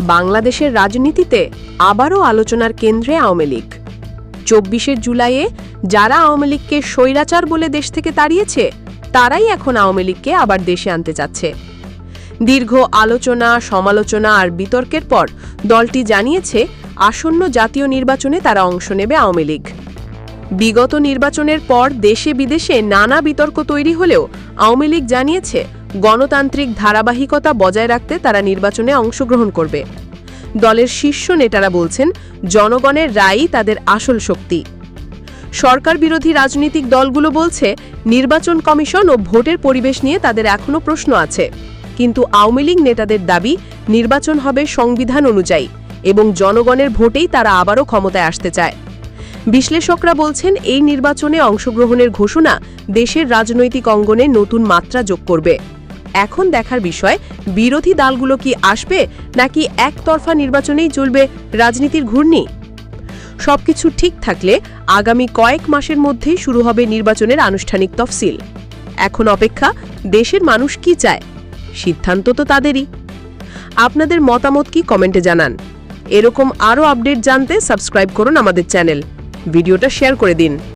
বাংলাদেশের রাজনীতিতে আবারও আলোচনার কেন্দ্রে আওয়ামী লীগ। চব্বিশে জুলাইয়ে যারা আওয়ামী লীগকে স্বৈরাচার বলে দেশ থেকে তাড়িয়েছে, তারাই এখন আওয়ামী লীগকে আবার দেশে আনতে চাচ্ছে। দীর্ঘ আলোচনা, সমালোচনা আর বিতর্কের পর দলটি জানিয়েছে, আসন্ন জাতীয় নির্বাচনে তারা অংশ নেবে আওয়ামী লীগ। বিগত নির্বাচনের পর দেশে বিদেশে নানা বিতর্ক তৈরি হলেও আওয়ামী লীগ জানিয়েছে গণতান্ত্রিক ধারাবাহিকতা বজায় রাখতে তারা নির্বাচনে অংশগ্রহণ করবে। দলের শীর্ষ নেতারা বলছেন, জনগণের রায়ই তাদের আসল শক্তি। সরকার বিরোধী রাজনৈতিক দলগুলো বলছে, নির্বাচন কমিশন ও ভোটের পরিবেশ নিয়ে তাদের এখনও প্রশ্ন আছে। কিন্তু আওয়ামী লীগ নেতাদের দাবি, নির্বাচন হবে সংবিধান অনুযায়ী এবং জনগণের ভোটেই তারা আবারও ক্ষমতায় আসতে চায়। বিশ্লেষকরা বলছেন, এই নির্বাচনে অংশগ্রহণের ঘোষণা দেশের রাজনৈতিক অঙ্গনে নতুন মাত্রা যোগ করবে। এখন দেখার বিষয়, বিরোধী দলগুলো কি আসবে নাকি একতরফা নির্বাচনেই চলবে রাজনীতির ঘূর্ণি? সবকিছু ঠিক থাকলে আগামী কয়েক মাসের মধ্যেই শুরু হবে নির্বাচনের আনুষ্ঠানিক তফসিল। এখন অপেক্ষা, দেশের মানুষ কি চায়? সিদ্ধান্ত তো তাদেরই। আপনাদের মতামত কি কমেন্টে জানান। এরকম আরও আপডেট জানতে সাবস্ক্রাইব করুন আমাদের চ্যানেল। ভিডিওটা শেয়ার করে দিন।